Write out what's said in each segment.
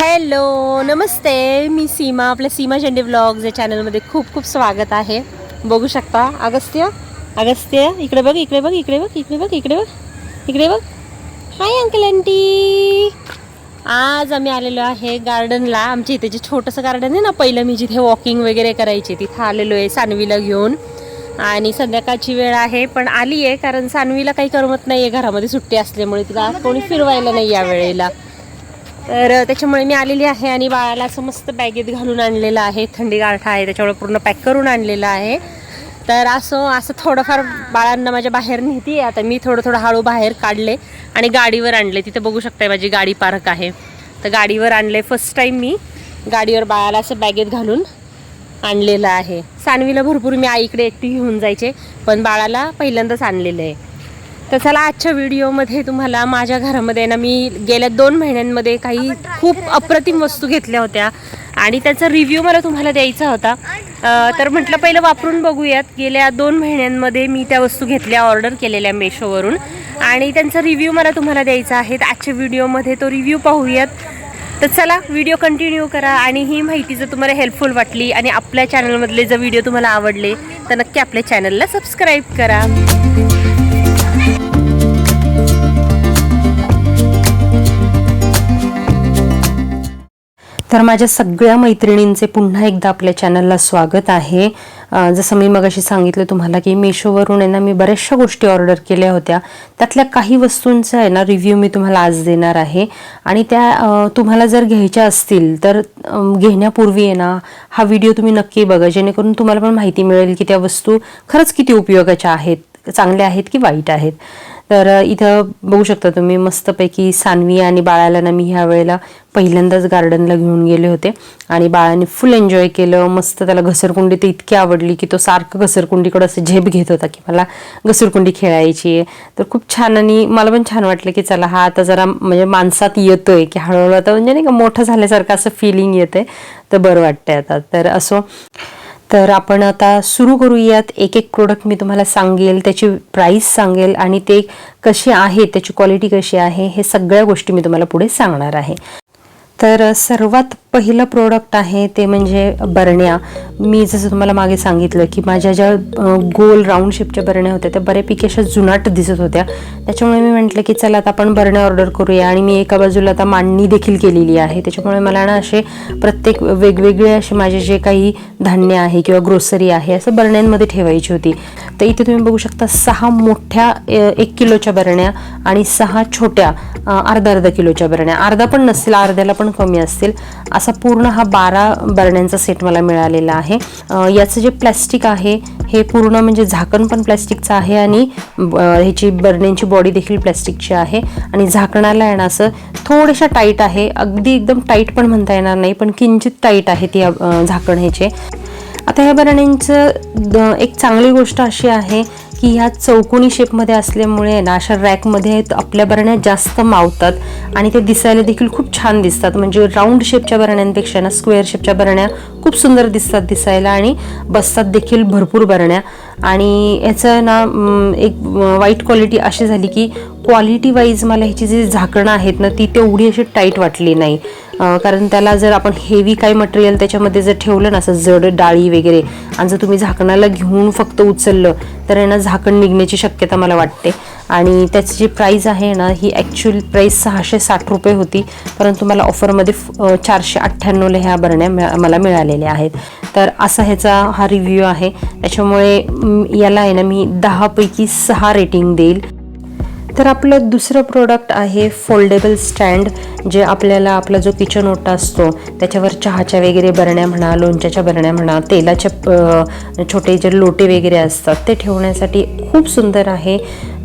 Hello नमस्ते. मी सीमा आपल्या सीमा झेंडे blogs या चॅनलमध्ये खूप खूप स्वागत आहे. बघू शकता अगस्त्य अगस्त्य. इकडे बघ इकडे बघ इकडे बघ इकडे बघ इकडे बघ इकडे बघ. हाय अंकल आंटी आज आम्ही आलेलो आहे गार्डनला आमच्या इथे जे छोटंसं गार्डन आहे ना पहिलं मी जिथे वॉकिंग वगैरे करायची तिथं आलेलो आहे सानवीला घेऊन. आणि संध्याकाळची वेळ आहे पण आली आहे कारण सानवीला काही करमत नाही आहे घरामध्ये सुट्टी असल्यामुळे तिला कोणी फिरवायला नाही या वेळेला. तर त्याच्यामुळे मी आलेली आहे आणि बाळाला असं मस्त बॅगेत घालून आणलेलं आहे. थंडी गारठा आहे त्याच्यामुळे पूर्ण पॅक करून आणलेलं आहे. तर असं असं थोडंफार बाळांना माझ्या बाहेर नेती आता मी थोडं थोडं हळू बाहेर काढले आणि गाडीवर आणले. तिथं बघू शकताय माझी गाडी पार्क आहे. तर गाडीवर आणले फर्स्ट टाईम मी. गाडीवर बाळाला असं बॅगेत घालून आणलेलं आहे. सानवीला भरपूर मी आईकडे एकटी घेऊन जायचे पण बाळाला पहिल्यांदाच आणलेलं आहे. तर चला आजच्या व्हिडिओमध्ये तुम्हाला माझ्या घरामध्ये ना मी गेल्या दोन महिन्यांमध्ये काही खूप अप्रतिम वस्तू घेतल्या होत्या. आणि त्याचा रिव्ह्यू मला तुम्हाला द्यायचा होता. तर म्हटलं पहिलं वापरून बघूयात. गेल्या दोन महिन्यांमध्ये मी त्या वस्तू घेतल्या ऑर्डर केलेल्या मेशोवरून आणि त्यांचा रिव्ह्यू मला तुम्हाला द्यायचा आहे. आजच्या व्हिडिओमध्ये तो रिव्ह्यू पाहूयात. तर चला व्हिडिओ कंटिन्यू करा. आणि ही माहिती जर तुम्हाला हेल्पफुल वाटली आणि आपल्या चॅनलमधले जर व्हिडिओ तुम्हाला आवडले तर नक्की आपल्या चॅनलला सबस्क्राईब करा. तर माझ्या सगळ्या मैत्रिणींचे पुन्हा एकदा आपल्या चॅनलला स्वागत आहे. जसं मी मगाशी सांगितलं तुम्हाला की मेशोवरून आहे ना मी बऱ्याचशा गोष्टी ऑर्डर केल्या होत्या. त्यातल्या काही वस्तूंचा आहे ना रिव्ह्यू मी तुम्हाला आज देणार आहे. आणि त्या तुम्हाला जर घ्यायच्या असतील तर घेण्यापूर्वी आहे ना हा व्हिडिओ तुम्ही नक्की बघा. जेणेकरून तुम्हाला पण माहिती मिळेल की त्या वस्तू खरंच किती उपयोगाच्या आहेत चांगल्या आहेत की वाईट आहेत. तर इथं बघू शकता तुम्ही मस्तपैकी सानवी आणि बाळाला ना मी ह्या वेळेला पहिल्यांदाच गार्डनला घेऊन गेले होते. आणि बाळाने फुल एन्जॉय केलं. मस्त त्याला घसरकुंडी तर इतकी आवडली की तो सारखं घसरकुंडीकडं असं झेप घेत होता की मला घसरकुंडी खेळायची आहे. तर खूप छान आणि मला पण छान वाटलं की चला हा आता जरा म्हणजे माणसात येतोय की हळूहळू आता म्हणजे नाही का मोठं झाल्यासारखं असं फिलिंग येते तर बरं वाटतंय आता. तर असो तर आपण आता सुरू करूयात. एक एक प्रोडक्ट मी तुम्हाला सांगेल त्याची प्राईस सांगेल आणि ते कसे आहे त्याची क्वालिटी कशी आहे हे सगळ्या गोष्टी मी तुम्हाला पुढे सांगणार आहे. तर सर्वात पहिलं प्रोडक्ट आहे ते म्हणजे बरण्या. मी जसं तुम्हाला मागे सांगितलं की माझ्या ज्या गोल राऊंड शेपच्या बरण्या होत्या त्या बऱ्यापैकी अशा जुनाट दिसत होत्या. त्याच्यामुळे मी म्हटलं की चला आता आपण बरण्या ऑर्डर करूया आणि मी एका बाजूला आता मांडणी देखील केलेली आहे. त्याच्यामुळे मला ना असे प्रत्येक वेगवेगळे असे माझे जे काही धान्य आहे किंवा ग्रोसरी आहे असं बरण्यांमध्ये ठेवायची होती. तर इथे तुम्ही बघू शकता सहा मोठ्या एक किलोच्या बरण्या आणि सहा छोट्या अर्धा अर्धा किलोच्या बरण्या. अर्धा पण नसतील अर्ध्याला पण कमी असतील. असा पूर्ण हा बारा बरण्यांचा सेट मला मिळालेला आहे. याचं जे प्लॅस्टिक आहे हे पूर्ण म्हणजे झाकण पण प्लॅस्टिकचं आहे आणि ह्याची बरण्यांची बॉडी देखील प्लॅस्टिकची आहे. आणि झाकणाला येणं असं थोड्याशा टाईट आहे. अगदी एकदम टाईट पण म्हणता येणार नाही पण किंचित टाईट आहे ती झाकण ह्याचे. आता ह्या बरण्यांचं एक चांगली गोष्ट अशी आहे की ह्या चौकोनी शेपमध्ये असल्यामुळे ना अशा रॅकमध्ये आपल्या बरण्या जास्त मावतात आणि ते दिसायला देखील खूप छान दिसतात. म्हणजे राऊंड शेपच्या बरण्यांपेक्षा ना स्क्वेअर शेपच्या बरण्या खूप सुंदर दिसतात दिसायला आणि बसतात देखील भरपूर बरण्या आणि याचं ना एक वाईट क्वालिटी अशी झाली की क्वालिटी वाईज मला ह्याची जी झाकणं आहेत ना ती तेवढी अशी टाईट वाटली नाही. कारण त्याला जर आपण हेवी काही मटेरियल त्याच्यामध्ये जर ठेवलं ना असं जड डाळी वगैरे आणि जर तुम्ही झाकणाला घेऊन फक्त उचललं तर आहे ना झाकण निघण्याची शक्यता मला वाटते. आणि त्याची जी प्राईस आहे ना ही ॲक्च्युअल प्राईस सहाशे साठ रुपये होती परंतु मला ऑफरमध्ये फ- चारशे अठ्ठ्याण्णवला ह्या बरण्या मिळा- मला मिळालेल्या आहेत. तर असा ह्याचा हा रिव्ह्यू आहे. त्याच्यामुळे याला आहे ना मी दहापैकी सहा रेटिंग देईल. तर आपलं दुसरं प्रोडक्ट आहे फोल्डेबल स्टँड जे आपल्याला आपला जो किचन ओटा असतो त्याच्यावर चहाच्या वगैरे बरण्या म्हणा लोणच्याच्या बरण्या म्हणा तेलाच्या छोटे जे लोटे वगैरे असतात ते ठेवण्यासाठी खूप सुंदर आहे.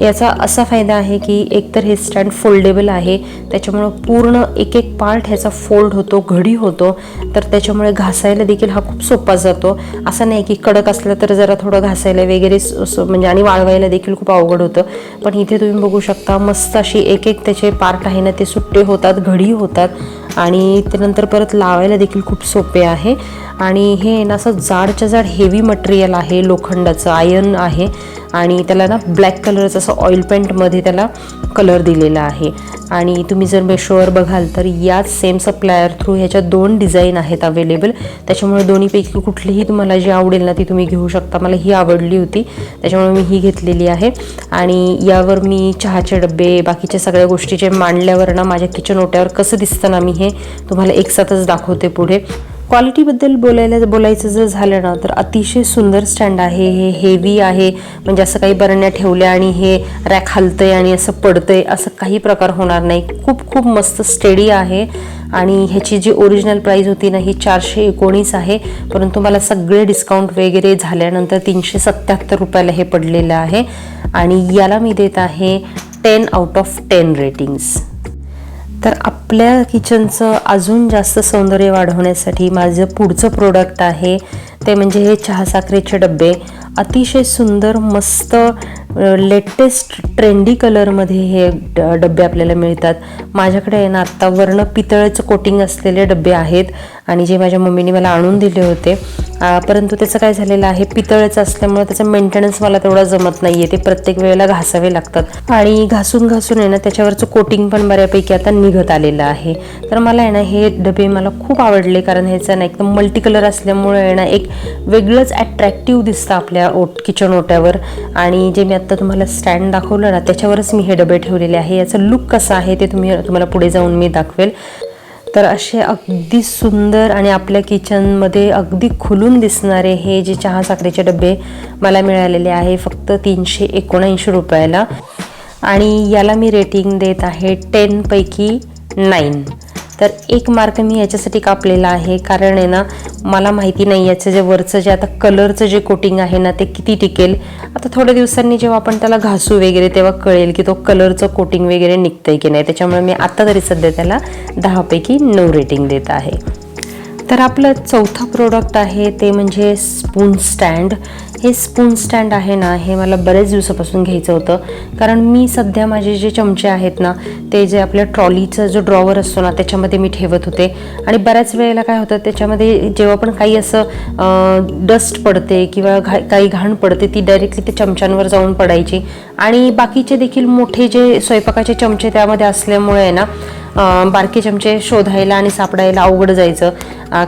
याचा असा फायदा आहे की एकतर हे स्टँड फोल्डेबल आहे त्याच्यामुळं पूर्ण एक एक पार्ट ह्याचा फोल्ड होतो घडी होतो तर त्याच्यामुळे घासायला देखील हा खूप सोपा जातो. असं नाही की कडक असलं तर जरा थोडं घासायला वगैरे म्हणजे आणि वाळवायला देखील खूप अवघड होतं. पण इथे तुम्ही बघू शकता मस्त अशी एक एक त्याचे पार्ट आहे ना ते सुट्टे होतात घडी होतात आणि त्यानंतर परत लावायला देखील खूप सोपे आहे. आणि हे ना असं जाडच्या जाड हेवी मटेरियल आहे लोखंडाचं आयर्न आहे. आणि त्याला ना ब्लॅक कलरचं असं ऑइल पेंटमध्ये त्याला कलर दिलेला आहे. आणि तुम्ही जर मेशोवर बघाल तर याच सेम सप्लायर थ्रू ह्याच्या दोन डिझाईन आहेत अवेलेबल त्याच्यामुळे दोन्हीपैकी कुठलीही तुम्हाला जी आवडेल ना ती तुम्ही घेऊ शकता. मला ही आवडली होती. त्याच्यामुळे मी ही घेतलेली आहे. आणि यावर मी चहाचे डबे बाकीच्या सगळ्या गोष्टी जे मांडल्यावर ना माझ्या किचन ओट्यावर कसं दिसतं ना मी हे तुम्हाला एकसाथच दाखवते पुढे. क्वालिटीबद्दल बोलायला बोलायचं जर झालं ना तर अतिशय सुंदर स्टँड आहे. हे हेवी आहे. म्हणजे असं काही बरण्या ठेवल्या आणि हे रॅक हलतंय आणि असं पडतंय असं काही प्रकार होणार नाही. खूप खूप मस्त स्टेडी आहे. आणि ह्याची जी ओरिजिनल प्राईज होती ना ही चारशे एकोणीस आहे. परंतु मला सगळे डिस्काउंट वगैरे झाल्यानंतर तीनशे सत्याहत्तर रुपयाला हे पडलेलं आहे. आणि याला मी देत आहे ten out of ten ratings तर आपल्या किचनचं अजून जास्त सौंदर्य वाढवण्यासाठी माझं पुढचं प्रोडक्ट आहे ते म्हणजे हे चहा साखरेचे डबे. अतिशय सुंदर मस्त लेटेस्ट ट्रेंडी कलरमध्ये हे ड- डबे आपल्याला मिळतात. माझ्याकडे आहे ना आत्ता वर्ण पितळचं कोटिंग असलेले डबे आहेत आणि जे माझ्या मम्मीने मला आणून दिले होते. परंतु त्याचं काय झालेलं आहे पितळचं असल्यामुळे त्याचा मेंटेनन्स मला तेवढा जमत नाही आहे ते प्रत्येक वेळेला घासावे लागतात. आणि घासून घासून आहे ना त्याच्यावरचं कोटिंग पण बऱ्यापैकी आता निघत आलेलं आहे. तर मला आहे ना हे डबे मला खूप आवडले कारण ह्याचं ना एकदम मल्टी कलर असल्यामुळे आहे ना एक वेगळंच अट्रॅक्टिव्ह दिसतं आपल्या ओट किचन ओट्यावर. आणि जे मी आत्ता तुम्हाला स्टँड दाखवलं ना त्याच्यावरच मी हे डबे ठेवलेले आहे. याचं लुक कसं आहे ते तुम्ही तुम्हाला पुढे जाऊन मी दाखवेल. तर असे अगदी सुंदर आणि आपल्या किचनमध्ये अगदी खुलून दिसणारे हे जे चहा साखरेचे डबे मला मिळालेले आहे फक्त तीनशे एकोणऐंशी रुपयाला. आणि याला मी रेटिंग देत आहे टेनपैकी नाईन तर एक मार्क मी याच्यासाठी कापलेला आहे. कारण आहे ना मला माहिती नाही याचं जे वरचं जे आता कलरचं जे कोटिंग आहे ना ते किती टिकेल. आता थोड्या दिवसांनी जेव्हा आपण त्याला घासू वगैरे तेव्हा कळेल की तो कलरचं कोटिंग वगैरे निघतंय की नाही. त्याच्यामुळे मी आता तरी सध्या त्याला दहापैकी नऊ रेटिंग देत आहे. तर आपलं चौथं प्रोडक्ट आहे ते म्हणजे स्पून स्टँड हे स्पून स्टँड आहे ना हे मला बरेच दिवसापासून घ्यायचं होतं. कारण मी सध्या माझे जे चमचे आहेत ना ते जे आपल्या ट्रॉलीचा जो ड्रॉवर असतो ना त्याच्यामध्ये मी ठेवत होते. आणि बऱ्याच वेळेला काय होतं त्याच्यामध्ये जेव्हा पण काही असं डस्ट पडते किंवा घा काही घाण पडते ती डायरेक्टली ते चमच्यांवर जाऊन पडायची. आणि बाकीचे देखील मोठे जे स्वयंपाकाचे चमचे त्यामध्ये असल्यामुळे आहे ना बारके चमचे शोधायला आणि सापडायला अवघड जायचं.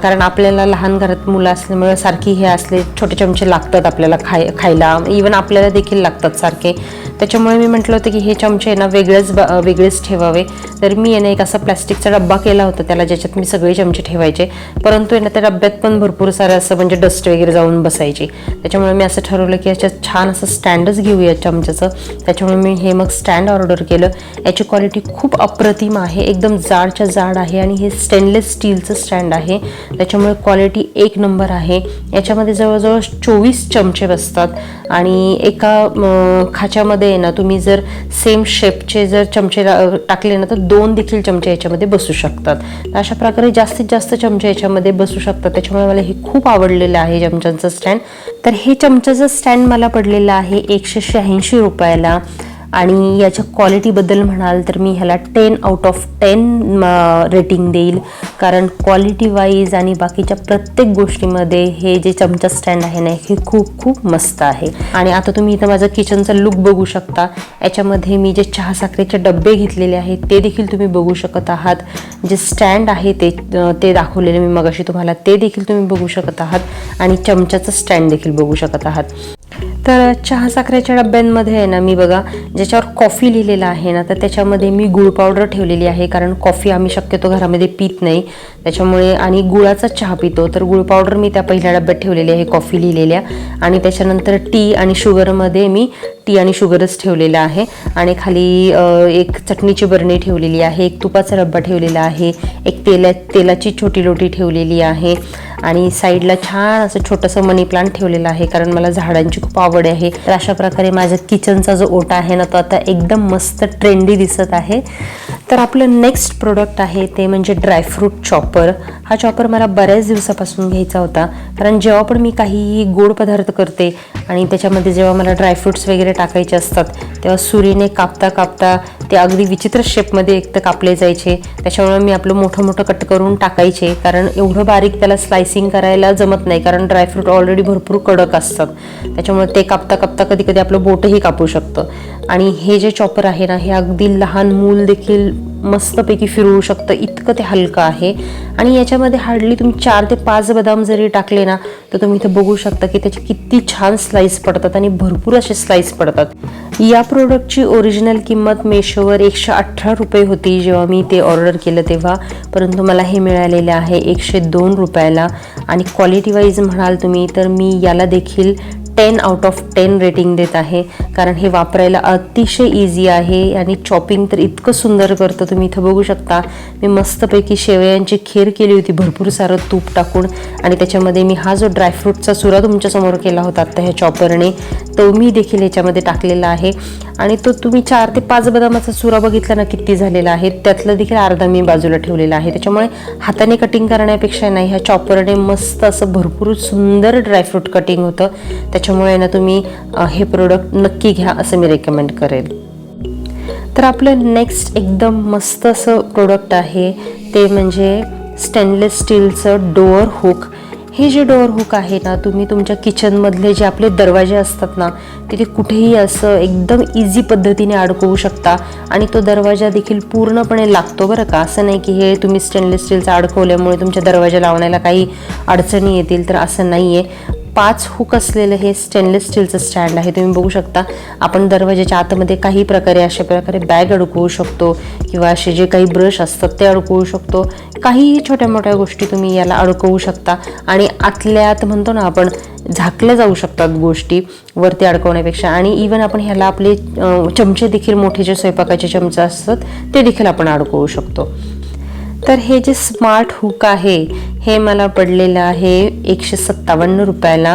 कारण आपल्याला लहान घरात मुलं असल्यामुळे सारखी हे असले छोटे चमचे लागतात आपल्याला खाय खायला. इवन आपल्याला देखील लागतात सारखे. त्याच्यामुळे मी म्हटलं होतं की हे चमचे आहे ना वेगळेच ब- वेगळेच ठेवावे. तर मी याने एक असा प्लॅस्टिकचा डब्बा केला होता त्याला ज्याच्यात मी सगळे चमचे ठेवायचे. परंतु आहे ना त्या डब्यात पण भरपूर सारं असं म्हणजे डस्ट वगैरे जाऊन बसायची. त्याच्यामुळे मी असं ठरवलं की याच्यात छान असं स्टँडच घेऊया चमच्याचं. त्याच्यामुळे मी हे मग स्टँड ऑर्डर केलं. याची क्वालिटी खूप अप्रतिम आहे. एकदम जाडच्या जाड आहे आणि हे स्टेनलेस स्टीलचं स्टँड आहे. त्याच्यामुळे क्वालिटी एक नंबर आहे. याच्यामध्ये जवळजवळ चोवीस चमचे बसतात. आणि एका खाच्यामध्ये आहे ना तुम्ही जर सेम शेपचे जर चमचे टाकले ना तर दोन देखील चमचे याच्यामध्ये बसू शकतात. तर अशा प्रकारे जास्तीत जास्त चमचे याच्यामध्ये बसू शकतात. त्याच्यामुळे मला हे खूप आवडलेलं आहे चमच्यांचं स्टँड तर हे चमच्याचं स्टँड मला पडलेलं आहे एकशे शहाऐंशी रुपयाला. आणि याच्या क्वालिटीबद्दल म्हणाल तर मी ह्याला ten out of ten rating देईल. कारण क्वालिटी वाईज आणि बाकीच्या प्रत्येक गोष्टीमध्ये हे जे चमचा स्टँड आहे ना हे खूप खूप मस्त आहे. आणि आता तुम्ही इथं माझं किचनचा लुक बघू शकता. याच्यामध्ये मी जे चहा साखरेचे डबे घेतलेले आहेत ते देखील तुम्ही बघू शकत आहात. जे स्टँड आहे ते ते दाखवलेले मी मगाशी तुम्हाला ते देखील तुम्ही बघू शकत आहात. आणि चमच्याचं स्टँड देखील बघू शकत आहात. तर चहा साखरेच्या डब्यांमध्ये आहे ना मी बघा ज्याच्यावर कॉफी लिहिलेलं आहे ना तर त्याच्यामध्ये मी गुळ पावडर ठेवलेली आहे कारण कॉफी आम्ही शक्यतो घरामध्ये पित नाही. त्याच्यामुळे आणि गुळाचा चहा पितो तर गुळ पावडर मी त्या पहिल्या डब्यात ठेवलेली आहे कॉफी लिहिलेल्या. आणि त्याच्यानंतर टी आणि शुगरमध्ये मी टी आणि शुगरच ठेवलेलं आहे. आणि खाली एक चटणीची बरणी ठेवलेली आहे एक तुपाचा डब्बा ठेवलेला आहे एक तेला तेलाची छोटी लोटी ठेवलेली आहे. आणि साईडला छान असं छोटंसं मनी प्लांट ठेवलेलं आहे कारण मला झाडांची खूप आवड आहे. तर अशा प्रकारे माझ्या किचनचा जो ओटा आहे ना तो आता एकदम मस्त ट्रेंडी दिसत आहे. तर आपलं नेक्स्ट प्रोडक्ट आहे ते म्हणजे ड्रायफ्रूट चॉपर हा चॉपर मला बऱ्याच दिवसापासून घ्यायचा होता. कारण जेव्हा पण मी काही गोड पदार्थ करते आणि त्याच्यामध्ये जेव्हा मला ड्रायफ्रुट्स वगैरे टाकायचे असतात तेव्हा सुरीने कापता कापता ते अगदी विचित्र शेपमध्ये एक तर कापले जायचे. त्याच्यामुळे मी आपलं मोठं मोठं कट करून टाकायचे. कारण एवढं बारीक त्याला स्लायसिंग करायला जमत नाही. कारण ड्रायफ्रूट ऑलरेडी भरपूर कडक असतात. त्याच्यामुळे ते कापता कापता कधी कधी आपलं बोटही कापू शकतं. आणि हे जे चॉपर आहे ना हे अगदी लहान मूल देखील मस्तपैकी फिरवू शकतं. इतकं ते हलकं आहे. आणि याच्यामध्ये हार्डली तुम्ही चार ते पाच बदाम जरी टाकले ना तर तुम्ही इथं बघू शकता की त्याचे किती छान स्लाईस पडतात आणि भरपूर असे स्लाईस पडतात. या प्रोडक्टची ओरिजिनल किंमत मेश मेशोवर एकशे अठरा रुपये होती जेव्हा मी ते ऑर्डर केलं तेव्हा. परंतु मला हे मिळालेलं आहे एकशे दोन रुपयाला. आणि क्वालिटी वाईज म्हणाल तुम्ही तर मी याला देखील ten out of ten rating देत आहे. कारण हे वापरायला अतिशय इझी आहे आणि चॉपिंग तर इतकं सुंदर करतं. तुम्ही इथं बघू शकता. मी मस्तपैकी शेवयांची खीर केली होती. भरपूर सारं तूप टाकून. आणि त्याच्यामध्ये मी हा जो ड्रायफ्रूटचा सुरा तुमच्यासमोर केला होता आत्ता ह्या चॉपरने तो मी देखील ह्याच्यामध्ये टाकलेला आहे. आणि तो तुम्ही चार ते पाच बदामाचा चुरा बघितला ना किती झालेला आहे. त्यातलं देखील अर्धा मी बाजूला ठेवलेला आहे. त्याच्यामुळे हाताने कटिंग करण्यापेक्षा नाही ह्या चॉपरने मस्त असं भरपूर सुंदर ड्रायफ्रूट कटिंग होतं. त्याच्यामुळे ना तुम्ही हे प्रोडक्ट नक्की घ्या असं मी रेकमेंड करेल. तर आपलं नेक्स्ट एकदम मस्त असं प्रोडक्ट आहे ते म्हणजे स्टेनलेस स्टीलचं डोअर हुक हे जे डोअर हुक आहे ना तुम्ही तुमच्या किचनमधले जे आपले दरवाजे असतात ना तिथे कुठेही असं एकदम इझी पद्धतीने अडकवू शकता. आणि तो दरवाजा देखील पूर्णपणे लागतो बरं का. असं नाही की हे तुम्ही स्टेनलेस स्टीलचा अडकवल्यामुळे तुमच्या दरवाजा लावण्याला काही अडचणी येतील तर असं नाही आहे पाच हुक असलेलं हे स्टेनलेस स्टीलचं स्टँड आहे. तुम्ही बघू शकता आपण दरवाजाच्या आतमध्ये काही प्रकारे अशा प्रकारे बॅग अडकवू शकतो किंवा असे जे काही ब्रश असतात ते अडकवू शकतो. काहीही छोट्या मोठ्या गोष्टी तुम्ही याला अडकवू शकता आणि आतल्या आत म्हणतो ना आपण झाकल्या जाऊ शकतात गोष्टी वरती अडकवण्यापेक्षा. आणि इवन आपण ह्याला आपले चमचे देखील मोठे जे स्वयंपाकाचे चमचे असतात ते देखील आपण अडकवू शकतो. तर हे जे स्मार्ट हुक आहे हे मला पडलेलं आहे एकशे सत्तावन्न रुपयाला.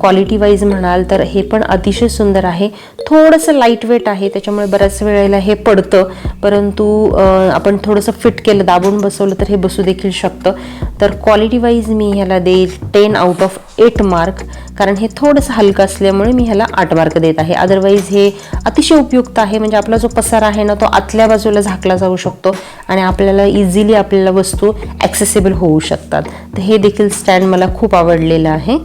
क्वालिटी वाईज म्हणाल तर हे पण अतिशय सुंदर आहे. थोडंसं लाइट वेट आहे त्याच्यामुळे बऱ्याच वेळेला हे पडतं. परंतु आपण थोडंसं फिट केलं दाबून बसवलं तर हे बसू देखील शकतं. तर क्वालिटी वाईज मी ह्याला देईल ten out of eight mark कारण हे थोडंसं हलकं असल्यामुळे मी ह्याला आठ मार्क देत आहे. अदरवाईज हे अतिशय उपयुक्त आहे. म्हणजे आपला जो पसारा आहे ना तो आतल्या बाजूला झाकला जाऊ शकतो आणि आपल्याला इझिली आपल्याला वस्तू ॲक्सेसिबल होऊ शकतात. तर हे देखील स्टँड मला खूप आवडलेलं आहे.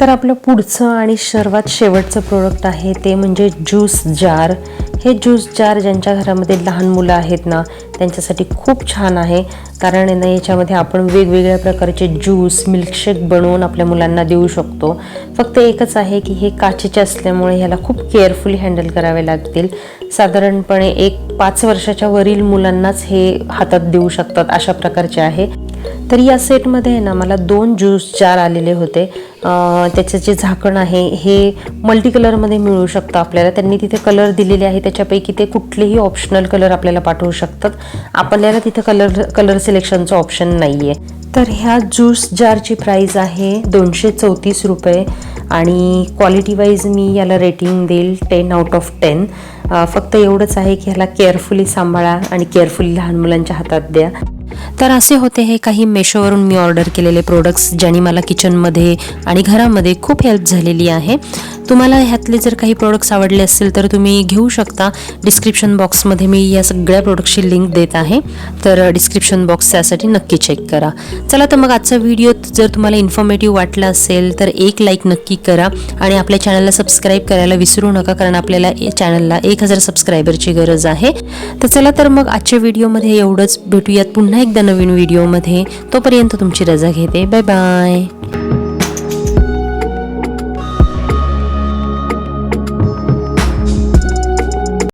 तर आपलं पुढचं आणि सर्वात शेवटचं प्रोडक्ट आहे ते म्हणजे ज्यूस जार हे ज्यूस जार ज्यांच्या घरामध्ये लहान मुलं आहेत ना त्यांच्यासाठी खूप छान आहे. कारण ना याच्यामध्ये आपण वेगवेगळ्या प्रकारचे ज्यूस मिल्कशेक बनवून आपल्या मुलांना देऊ शकतो. फक्त एकच आहे की हे काचेचे असल्यामुळे ह्याला खूप केअरफुली हँडल करावे लागतील. साधारणपणे एक पाच वर्षाच्या वरील मुलांनाच हे हातात देऊ शकतात अशा प्रकारचे आहे. तर या सेटमध्ये आहे ना मला दोन ज्यूस जार आलेले होते. त्याचं जे झाकण आहे हे मल्टी कलरमध्ये मिळू शकतं आपल्याला. त्यांनी तिथे कलर दिलेले आहे. त्याच्यापैकी ते कुठलेही ऑप्शनल कलर आपल्याला पाठवू शकतात. आपल्याला तिथे कलर कलर सिलेक्शनचं ऑप्शन नाही आहे तर ह्या ज्यूस जारची प्राईस आहे दोनशे चौतीस रुपये. आणि क्वालिटी वाईज मी याला रेटिंग देईल टेन आउट ऑफ टेन फक्त एवढंच आहे की ह्याला केअरफुली सांभाळा आणि केअरफुली लहान मुलांच्या हातात द्या. तर असे होते हे काही मेशोवरून मी ऑर्डर केलेले प्रोडक्ट्स ज्यांनी मला किचनमध्ये आणि घरामध्ये खूप हेल्प झालेली आहे. तुम्हाला ह्यातले जर काही प्रोडक्ट्स आवडले असतील तर तुम्ही घेऊ शकता. डिस्क्रिप्शन बॉक्समध्ये मी या सगळ्या प्रोडक्टची लिंक देत आहे. तर डिस्क्रिप्शन बॉक्स त्यासाठी नक्की चेक करा. चला तर मग आजचा व्हिडिओ जर तुम्हाला इन्फॉर्मेटिव्ह वाटला असेल तर एक लाईक नक्की करा आणि आपल्या चॅनलला सबस्क्राईब करायला विसरू नका कारण आपल्याला या चॅनलला एक हजार सबस्क्रायबरची गरज आहे. तर चला तर मग आजच्या व्हिडिओमध्ये एवढंच. भेटूयात पुन्हा पुन्हा एकदा नवीन व्हिडिओमध्ये तोपर्यंत तुमची रजा घेते. Bye bye.